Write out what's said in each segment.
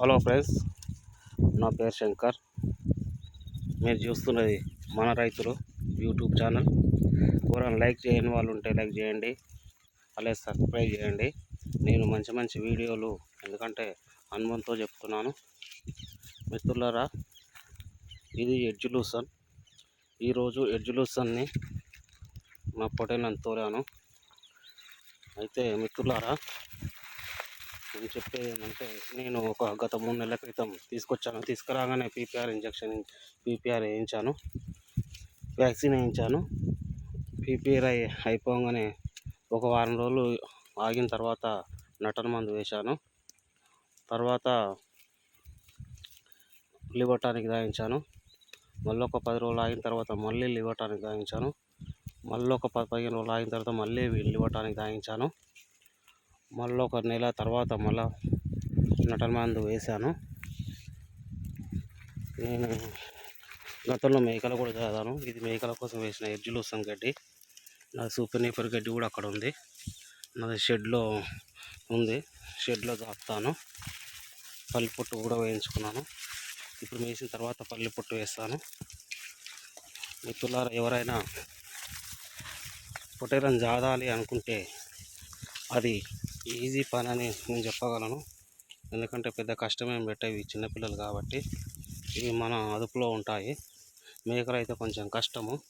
Hello friends నా పేరు శంకర్. మీరు చూస్తున్నది మన రైతులు యూట్యూబ్ ఛానల్. ఎవరైనా లైక్ చేయని వాళ్ళు ఉంటే లైక్ చేయండి. అలాగే సబ్స్క్రైబ్ చేయండి. నేను మంచి మంచి వీడియోలు ఎందుకంటే అనుభవంతో చెప్తున్నాను. మిత్రులారా ఇది ఎడ్జులూసన్ ఈరోజు ఎడ్జులూసన్ని నా పొటేలను తోలాను. అయితే మిత్రులారా నేను చెప్పేది ఏంటంటే నేను ఒక గత మూడు నెలల క్రితం తీసుకొచ్చాను. తీసుకురాగానే పీపీఆర్ ఇంజక్షన్ పీపీఆర్ వేయించాను. వ్యాక్సిన్ వేయించాను. పీపీఆర్ అయి అయిపోగానే ఒక వారం రోజులు ఆగిన తర్వాత నటన మందు వేశాను. తర్వాత లివర్ టానిక్ మళ్ళీ ఒక పది రోజులు ఆగిన తర్వాత మళ్ళీ లివర్ టానిక్ మళ్ళీ ఒక పది పదిహేను రోజులు ఆగిన తర్వాత మళ్ళీ లివర్ టానిక్ మళ్ళీ ఒక నెల తర్వాత మళ్ళా నటన మందు వేశాను. నేను గతంలో మేకలు కూడా చదివాను ఇది మేకల కోసం వేసిన ఎడ్జులు గడ్డి నా సూపర్ నేపర్ గడ్డి కూడా అక్కడ ఉంది. నాది షెడ్లో ఉంది. షెడ్లో దాపుతాను. పల్లి పొట్టు కూడా వేయించుకున్నాను. ఇప్పుడు వేసిన తర్వాత పల్లి పొట్టు వేస్తాను. మిత్రులారా ఎవరైనా పొట్టేలను జాదాలి అనుకుంటే అది ఈజీ పని అని నేను చెప్పగలను. ఎందుకంటే పెద్ద కష్టమేం పెట్టేవి చిన్నపిల్లలు కాబట్టి ఇవి మన అదుపులో ఉంటాయి. మేకలు అయితే కొంచెం కష్టము.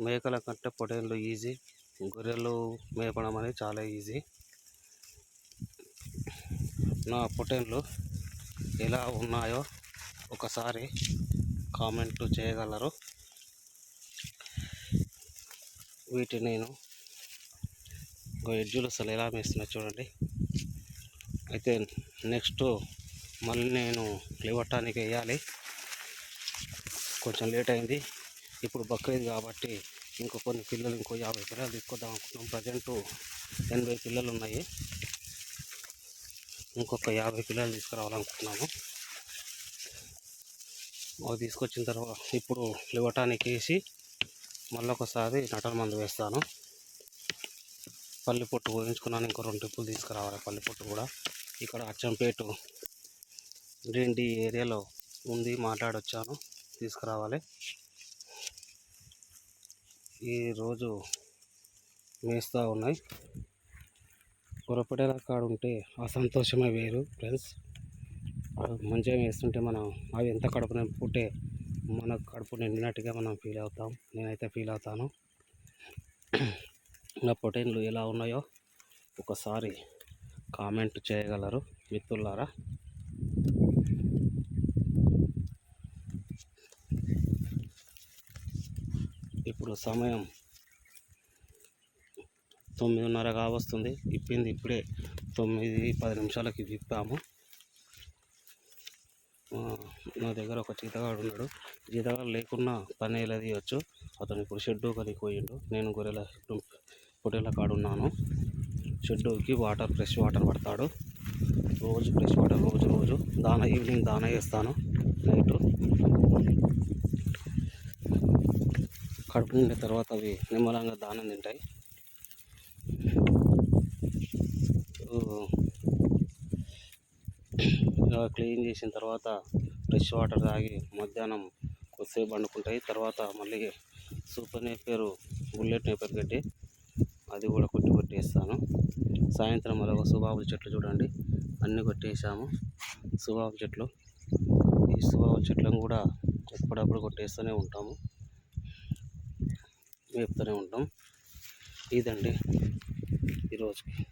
మేకల కంటే పొటేళ్ళు ఈజీ. గొర్రెలు మేపడం అనేది చాలా ఈజీ. నా పొటేళ్ళు ఎలా ఉన్నాయో ఒకసారి కామెంట్ చేయగలరు. వీటిని నేను ఎడ్జులు అసలు ఎలా మేస్తున్నాయి చూడండి. అయితే నెక్స్ట్ మళ్ళీ నేను లేవటానికి వేయాలి. కొంచెం లేట్ అయింది. ఇప్పుడు బక్రీద్ కాబట్టి ఇంకో కొన్ని పిల్లలు ఇంకో యాభై పిల్లలు తీసుకొద్దాం అనుకున్నాం ప్రజెంట్ ఎనభై పిల్లలు ఉన్నాయి. ఇంకొక యాభై పిల్లలు తీసుకురావాలనుకుంటున్నాము. అవి తీసుకొచ్చిన తర్వాత ఇప్పుడు లేవటానికి వేసి మళ్ళీ ఒకసారి నటన మందు వేస్తాను. పల్లి పొట్టు పోయించుకున్నాను. ఇంకో రెండు టిప్పులు తీసుకురావాలి. పల్లి పొట్టు కూడా ఇక్కడ అచ్చంపేట డి ఏరియాలో ఉంది. మాట్లాడొచ్చాను. తీసుకురావాలి. ఈరోజు మేస్తూ ఉన్నాయి. పొరపడేలా కాడ ఉంటే ఆ సంతోషమే వేరు ఫ్రెండ్స్. మంచిగా వేస్తుంటే మనం అవి ఎంత కడుపు నింపుకుంటే మన కడుపు నిండినట్టుగా మనం ఫీల్ అవుతాం. నేనైతే ఫీల్ అవుతాను. నా ప్రొటీన్లు ఎలా ఉన్నాయో ఒకసారి కామెంట్ చేయగలరు మిత్రులారా. ఇప్పుడు సమయం తొమ్మిదిన్నర కావస్తుంది. ఇప్పింది ఇప్పుడే తొమ్మిది పది నిమిషాలకి విప్పాము. నా దగ్గర ఒక జీతగాడు ఉన్నాడు. జీతగాడు లేకున్నా పని ఎలా తీయచ్చు అతను ఇప్పుడు షెడ్డు కదికి పోయిండు. నేను గొర్రెల పొట్టేల కాడ ఉన్నాను. షెడ్డుకి వాటర్ ఫ్రెష్ వాటర్ పడతాడు. రోజు ఫ్రెష్ వాటర్ రోజు రోజు. దాన ఈవినింగ్ దాన వేస్తాను నైట్ కడుపు నిండిన తర్వాత అవి నిమ్మలంగా దానం తింటాయి. క్లీన్ చేసిన తర్వాత ఫ్రెష్ వాటర్ తాగి మధ్యాహ్నం కొద్దిసేపు వండుకుంటాయి తర్వాత మళ్ళీ సూపర్ నేపేరు బుల్లెట్ నేపేరు గడ్డి అది కూడా కొట్టి కొట్టేస్తాను. సాయంత్రం మరొక సుబాబుల చెట్లు చూడండి. అన్నీ కొట్టేసాము సుబాబు చెట్లు. ఈ సుబాబు చెట్లను కూడా ఎప్పుడప్పుడు కొట్టేస్తూనే ఉంటాము. మేపుతూనే ఉంటాం. ఇదండి. ఈరోజుకి